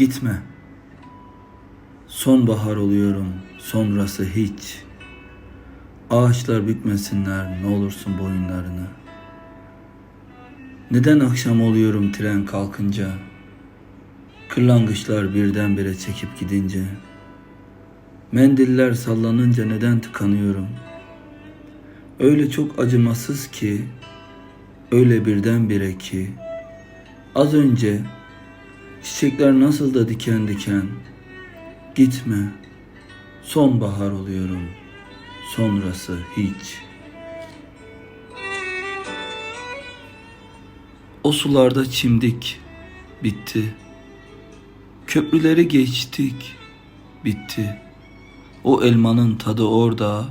Gitme. Sonbahar oluyorum, sonrası hiç. Ağaçlar bükmesinler, ne olursun boyunlarını. Neden akşam oluyorum tren kalkınca? Kırlangıçlar birdenbire çekip gidince. Mendiller sallanınca neden tıkanıyorum? Öyle çok acımasız ki, öyle birdenbire ki. Az önce çiçekler nasıl da diken diken. Gitme, sonbahar oluyorum, sonrası hiç. O sularda çimdik, bitti. Köprüleri geçtik, bitti. O elmanın tadı orada,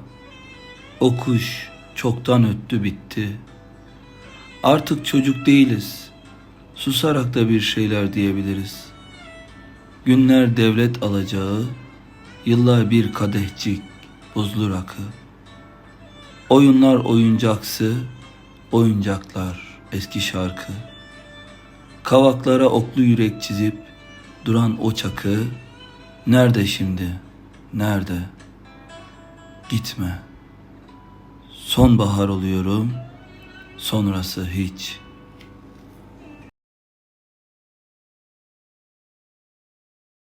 o kuş çoktan öttü bitti. Artık çocuk değiliz, susarak da bir şeyler diyebiliriz. Günler devlet alacağı, yıllar bir kadehcik buzlu rakı. Oyunlar oyuncaksı, oyuncaklar eski şarkı. Kavaklara oklu yürek çizip duran o çakı, nerede şimdi, nerede? Gitme. Sonbahar oluyorum, sonrası hiç.''